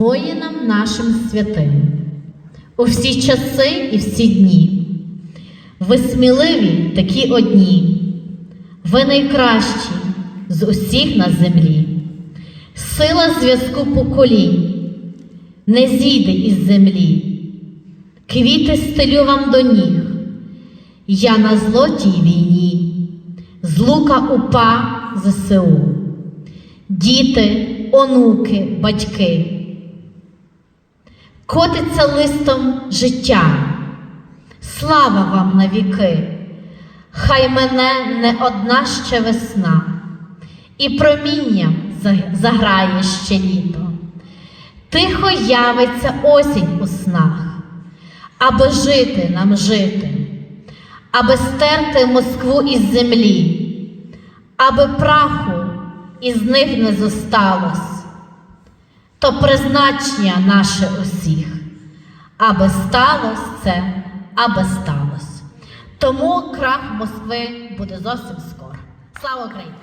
воїнам нашим святим, у всі часи і всі дні. Ви сміливі такі одні, ви найкращі з усіх на землі, сила зв'язку поколінь не зійде із землі, квіти стелю вам до ніг, я на злотій війні, з лука упа ЗСУ, діти, онуки, батьки. Котиться листом життя, слава вам на віки, хай мене не одна ще весна, і промінням заграє ще літо. Тихо явиться осінь у снах, аби жити нам жити, аби стерти Москву із землі, аби праху із них не зосталось то призначення наше усіх, аби сталося це, аби сталося. Тому крах Москви буде зовсім скоро. Слава Україні!